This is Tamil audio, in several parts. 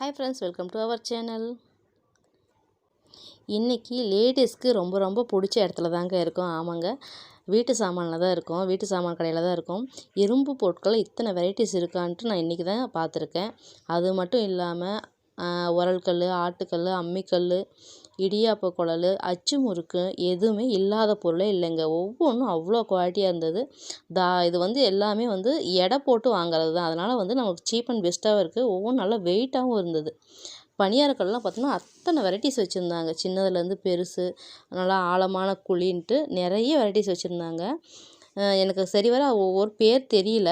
Hi friends welcome to our channel இன்றைக்கி லேடிஸ்க்கு ரொம்ப ரொம்ப பிடிச்ச இடத்துல தாங்க இருக்கும். ஆமாங்க. வீட்டு சாமானில் தான் இருக்கும். வீட்டு சாமான் கடையில் தான் இருக்கும். இரும்பு பொருட்கள் இத்தனை வெரைட்டிஸ் இருக்கான்ட்டு நான் இன்றைக்கி தான் பார்த்துருக்கேன். அது மட்டும் இல்லாமல் உரல்கல் ஆட்டுக்கல் அம்மிக்கல் இடியாப்ப குழல் அச்சு முறுக்கு எதுவுமே இல்லாத பொருளே இல்லைங்க. ஒவ்வொன்றும் அவ்வளோ குவாலிட்டியாக இருந்தது. தா இது வந்து எல்லாமே வந்து எடை போட்டு வாங்குறது தான். அதனால் வந்து நமக்கு சீப் அண்ட் பெஸ்ட்டாகவும் இருக்குது ஒவ்வொன்றும் நல்லா வெயிட்டாகவும் இருந்தது. பணியாரக்கல்லாம் பார்த்தோன்னா அத்தனை வெரைட்டிஸ் வச்சுருந்தாங்க. சின்னதுலேருந்து பெருசு நல்லா ஆழமான குழின்ட்டு நிறைய வெரைட்டிஸ் வச்சுருந்தாங்க. எனக்கு சரி வர ஒவ்வொரு பேர் தெரியல.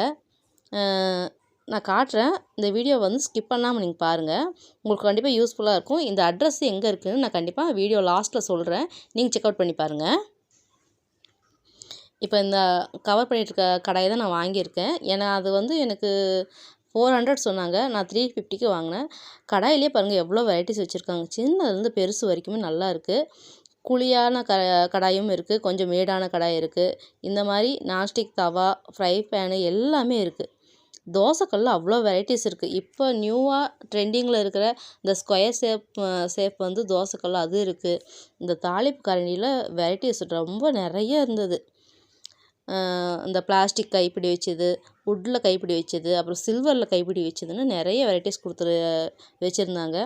நான் காட்டுறேன். இந்த வீடியோ வந்து ஸ்கிப் பண்ணாமல் நீங்கள் பாருங்கள் உங்களுக்கு கண்டிப்பாக யூஸ்ஃபுல்லாக இருக்கும். இந்த அட்ரஸ் எங்கே இருக்குதுன்னு நான் கண்டிப்பாக வீடியோ லாஸ்ட்டில் சொல்கிறேன் நீங்கள் செக் அவுட் பண்ணி பாருங்கள் இப்போ இந்த கவர் பண்ணிகிட்ருக்க கடையை தான் நான் வாங்கியிருக்கேன். ஏன்னா அது வந்து எனக்கு ஃபோர் ஹண்ட்ரட் சொன்னாங்க. நான் த்ரீ ஃபிஃப்டிக்கு வாங்கினேன். கடாயிலே பாருங்கள் எவ்வளோ வெரைட்டிஸ் வச்சுருக்காங்க. சின்னதுலேருந்து பெருசு வரைக்குமே நல்லா இருக்குது குழியான க கடாயும் இருக்குது கொஞ்சம் மேடான கடாய் இருக்குது இந்த மாதிரி நான்ஸ்டிக் தவா ஃப்ரை பேனு எல்லாமே இருக்குது தோசைக்கல்ல அவ்வளோ வெரைட்டிஸ் இருக்குது இப்போ நியூவாக ட்ரெண்டிங்கில் இருக்கிற இந்த ஸ்கொயர் ஷேப் ஷேப் வந்து தோசைக்கல் அது இருக்குது இந்த தாளிப்பு கரண்டியில் வெரைட்டிஸ் ரொம்ப நிறைய இருந்தது. இந்த பிளாஸ்டிக் கைப்பிடி வச்சது வுட்டில் கைப்பிடி வச்சது அப்புறம் சில்வரில் கைப்பிடி வச்சதுன்னு நிறைய வெரைட்டிஸ் கொடுத்துரு வச்சுருந்தாங்க.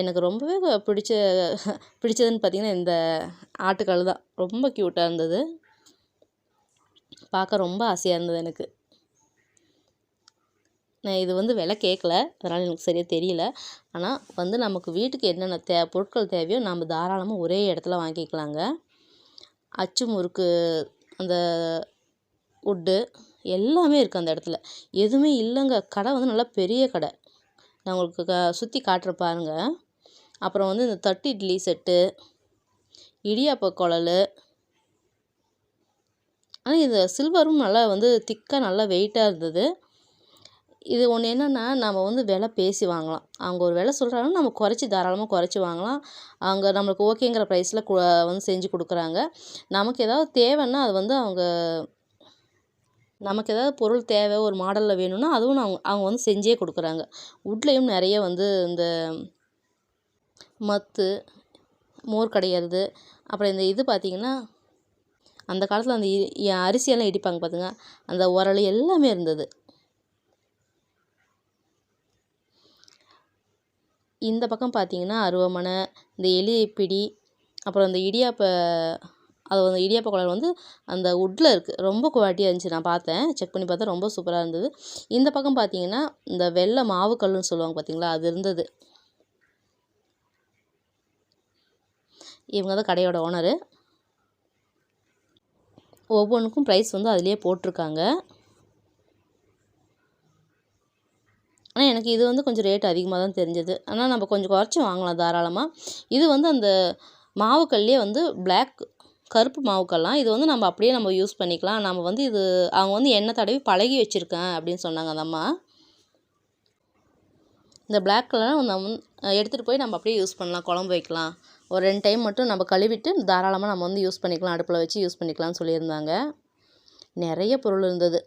எனக்கு ரொம்பவே பிடிச்ச பிடிச்சதுன்னு பார்த்திங்கன்னா இந்த ஆட்டுக்கல் தான். ரொம்ப க்யூட்டாக இருந்தது. பார்க்க ரொம்ப ஆசையாக இருந்தது எனக்கு. இது வந்து விலை கேட்கல. அதனால் எனக்கு சரியாக தெரியல. ஆனால் வந்து நமக்கு வீட்டுக்கு என்னென்ன தே பொருட்கள் தேவையோ நம்ம தாராளமாக ஒரே இடத்துல வாங்கிக்கலாங்க. அச்சு முறுக்கு அந்த உட்டு எல்லாமே இருக்குது அந்த இடத்துல. எதுவுமே இல்லைங்க. கடை வந்து நல்லா பெரிய கடை. நான் உங்களுக்கு க சுற்றி காட்டுற பாருங்க. அப்புறம் வந்து இந்த தட்டு இட்லி செட்டு இடியாப்ப குழல். ஆனால் இது சில்வரும் நல்லா வந்து திக்காக நல்லா வெயிட்டாக இருந்தது. இது ஒன்று என்னென்னா நம்ம வந்து விலை பேசி வாங்கலாம். அவங்க ஒரு விலை சொல்கிறாங்கன்னா நம்ம குறைச்சி தாராளமாக குறைச்சி வாங்கலாம். அவங்க நம்மளுக்கு ஓகேங்கிற ப்ரைஸில் கு வந்து செஞ்சு கொடுக்குறாங்க. நமக்கு ஏதாவது தேவைன்னா அது வந்து அவங்க நமக்கு ஏதாவது பொருள் தேவை ஒரு மாடலில் வேணும்னா அதுவும் அவங்க அவங்க வந்து செஞ்சே கொடுக்குறாங்க. வுட்லேயும் நிறைய வந்து இந்த மத்து மோர் கிடையாது அப்புறம் இந்த இது பார்த்திங்கன்னா அந்த காலத்தில் அந்த அரிசியெல்லாம் இடிப்பாங்க பார்த்துங்க அந்த உரல் எல்லாமே இருந்தது. இந்த பக்கம் பார்த்தீங்கன்னா அருவமனை இந்த எலி பிடி அப்புறம் இந்த இடியாப்ப அது வந்து இடியாப்ப குழல் வந்து அந்த உட்டில் இருக்குது ரொம்ப குவாலிட்டியாக இருந்துச்சு. நான் பார்த்தேன். செக் பண்ணி பார்த்தா ரொம்ப சூப்பராக இருந்தது. இந்த பக்கம் பார்த்தீங்கன்னா இந்த வெள்ளை மாவு கல்லுன்னு சொல்லுவாங்க பார்த்தீங்களா? அது இருந்தது. இவங்க தான் கடையோட ஓனரு ஒவ்வொன்றுக்கும் ப்ரைஸ் வந்து அதிலே போட்டிருக்காங்க. ஆனால் எனக்கு இது வந்து கொஞ்சம் ரேட் அதிகமாக தான் தெரிஞ்சது. ஆனால் நம்ம கொஞ்சம் குறைச்சி வாங்கலாம் தாராளமாக இது வந்து அந்த மாவுக்கல்லே வந்து பிளாக் கருப்பு மாவுக்கல்லாம் இது வந்து நம்ம அப்படியே நம்ம யூஸ் பண்ணிக்கலாம். நம்ம வந்து இது அவங்க வந்து எண்ணெய் தடவி பழகி வச்சுருக்கேன் அப்படின்னு சொன்னாங்க அந்த அம்மா. இந்த பிளாக் கலர் நம்ம எடுத்துகிட்டு போய் நம்ம அப்படியே யூஸ் பண்ணலாம் குழம்பு வைக்கலாம். ஒரு ரெண்டு டைம் மட்டும் நம்ம கழுவிட்டு தாராளமாக நம்ம வந்து யூஸ் பண்ணிக்கலாம் அடுப்பில் வச்சு யூஸ் பண்ணிக்கலாம்னு சொல்லியிருந்தாங்க. நிறைய பொருள் இருந்தது.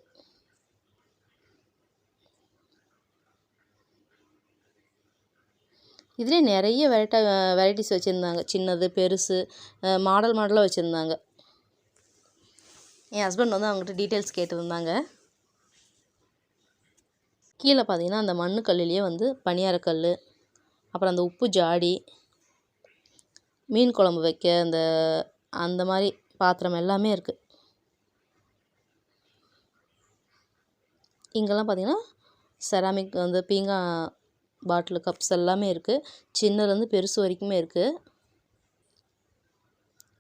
இதுலேயே நிறைய வெரைட்டா வெரைட்டிஸ் வச்சுருந்தாங்க. சின்னது பெருசு மாடல் மாடலாக வச்சுருந்தாங்க. என் ஹஸ்பண்ட் வந்து அவங்ககிட்ட டீட்டெயில்ஸ் கேட்டுருந்தாங்க. கீழே பார்த்தீங்கன்னா அந்த மண்ணு கல்லுலேயே வந்து பனியாரக்கல் அப்புறம் அந்த உப்பு ஜாடி மீன் குழம்பு வைக்க அந்த அந்த மாதிரி பாத்திரம் எல்லாமே இருக்குது இங்கெல்லாம் பார்த்திங்கன்னா செராமிக் வந்து பீங்கா பாட்டில் கப்ஸ் எல்லாமே இருக்குது சின்னதுலேருந்து பெருசு வரைக்குமே இருக்குது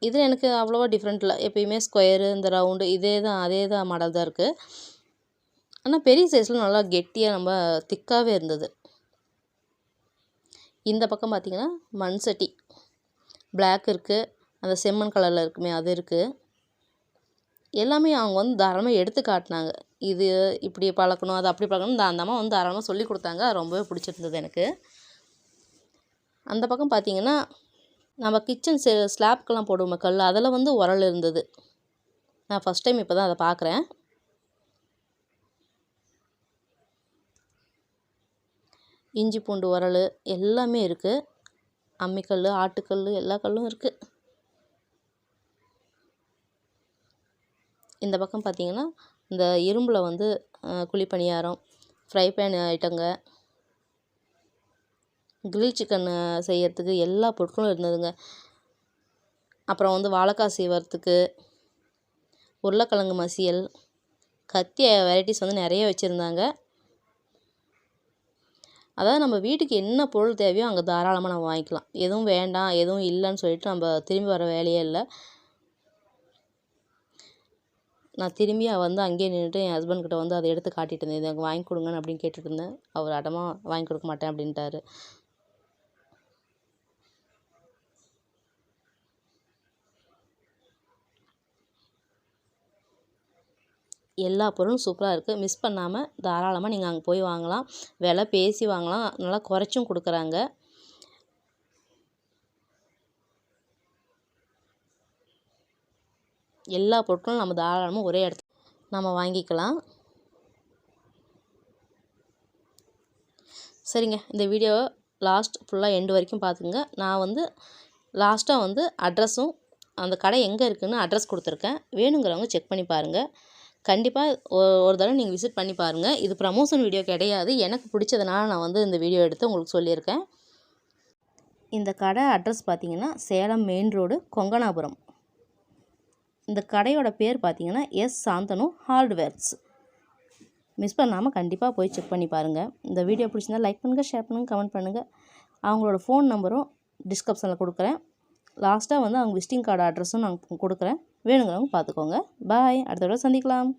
இதில் எனக்கு அவ்வளோவா டிஃப்ரெண்ட் இல்லை. எப்பயுமே ஸ்கொயரு இந்த ரவுண்டு இதே தான் அதே தான் மாடல் தான் இருக்குது ஆனால் பெரிய சைஸில் நல்லா கெட்டியாக நம்ம திக்காகவே இருந்தது. இந்த பக்கம் பார்த்திங்கன்னா மண் சட்டி பிளாக் இருக்குது அந்த செம்மண் கலரில் இருக்குமே அது இருக்குது எல்லாமே அவங்க வந்து தாராளமாக எடுத்து காட்டினாங்க. இது இப்படி பழக்கணும் அது அப்படி பழக்கணும். அந்த அம்மா வந்து தாராளமாக சொல்லி கொடுத்தாங்க. அது ரொம்பவே பிடிச்சிருந்தது எனக்கு. அந்த பக்கம் பார்த்திங்கன்னா நம்ம கிச்சன் சே ஸ்லாப்க்கெல்லாம் போடுவோம் கல் அதில் வந்து உரல் இருந்தது. நான் ஃபஸ்ட் டைம் இப்போ தான் அதை பார்க்குறேன் இஞ்சி பூண்டு உரல் எல்லாமே இருக்குது அம்மிக்கல் ஆட்டுக்கல் எல்லா கல்லும் இருக்குது இந்த பக்கம் பார்த்தீங்கன்னா இந்த இரும்பில் வந்து குழிப்பணியாரம் ஃப்ரை பேன் ஐட்டங்க கிரில் சிக்கன் செய்யறதுக்கு எல்லா பொருட்களும் இருந்ததுங்க. அப்புறம் வந்து வாழைக்காய் செய்வதுக்கு உருளைக்கிழங்கு மசியல் கத்தி வெரைட்டிஸ் வந்து நிறைய வச்சுருந்தாங்க. அதாவது நம்ம வீட்டுக்கு என்ன பொருள் தேவையோ அங்கே தாராளமாக நம்ம வாங்கிக்கலாம். எதுவும் வேண்டாம் எதுவும் இல்லைன்னு சொல்லிட்டு நம்ம திரும்பி வர வேலையே இல்லை. நான் திரும்பி வந்து அங்கேயே நின்றுட்டு என் ஹஸ்பண்ட் கிட்ட வந்து அதை எடுத்து காட்டிட்டு இருந்தேன். இது எனக்கு வாங்கி கொடுங்கன்னு அப்படின்னு கேட்டுட்டு இருந்தேன். அவர் அடமாக வாங்கி கொடுக்க மாட்டேன் அப்படின்ட்டாரு. எல்லா பொருளும் சூப்பராக இருக்குது மிஸ் பண்ணாமல் தாராளமாக நீங்கள் அங்கே போய் வாங்கலாம். விலை பேசி வாங்கலாம். நல்லா குறைச்சும் கொடுக்குறாங்க. எல்லா பொருட்களும் நம்ம தாராளமாக ஒரே இடத்துல நம்ம வாங்கிக்கலாம். சரிங்க இந்த வீடியோ லாஸ்ட் ஃபுல்லாக எண்டு வரைக்கும் பார்த்துங்க நான் வந்து லாஸ்ட்டாக வந்து அட்ரஸும் அந்த கடை எங்கே இருக்குதுன்னு அட்ரஸ் கொடுத்துருக்கேன். வேணுங்கிறவங்க செக் பண்ணி பாருங்கள் கண்டிப்பாக ஒரு தடவை நீங்கள் விசிட் பண்ணி பாருங்கள் இது ப்ரமோஷன் வீடியோ கிடையாது. எனக்கு பிடிச்சதுனால நான் வந்து இந்த வீடியோ எடுத்து உங்களுக்கு சொல்லியிருக்கேன். இந்த கடை அட்ரஸ் பார்த்தீங்கன்னா சேலம் மெயின் ரோடு கொங்கனாபுரம். இந்த கடையோட பேர் பார்த்தீங்கன்னா எஸ் சாந்தனு ஹார்ட்வேர்ஸ். மிஸ் பண்ணாமல் கண்டிப்பாக போய் செக் பண்ணி பாருங்கள் இந்த வீடியோ பிடிச்சிருந்தா லைக் பண்ணுங்கள் ஷேர் பண்ணுங்கள் கமெண்ட் பண்ணுங்கள் அவங்களோட ஃபோன் நம்பரும் டிஸ்கிரிப்ஷனில் கொடுக்குறேன். லாஸ்ட்டாக வந்து அவங்க விசிட்டிங் கார்டு அட்ரஸும் நான் கொடுக்குறேன். வேணுங்கிறவங்க பார்த்துக்கோங்க. பாய். அடுத்த தடவை சந்திக்கலாம்.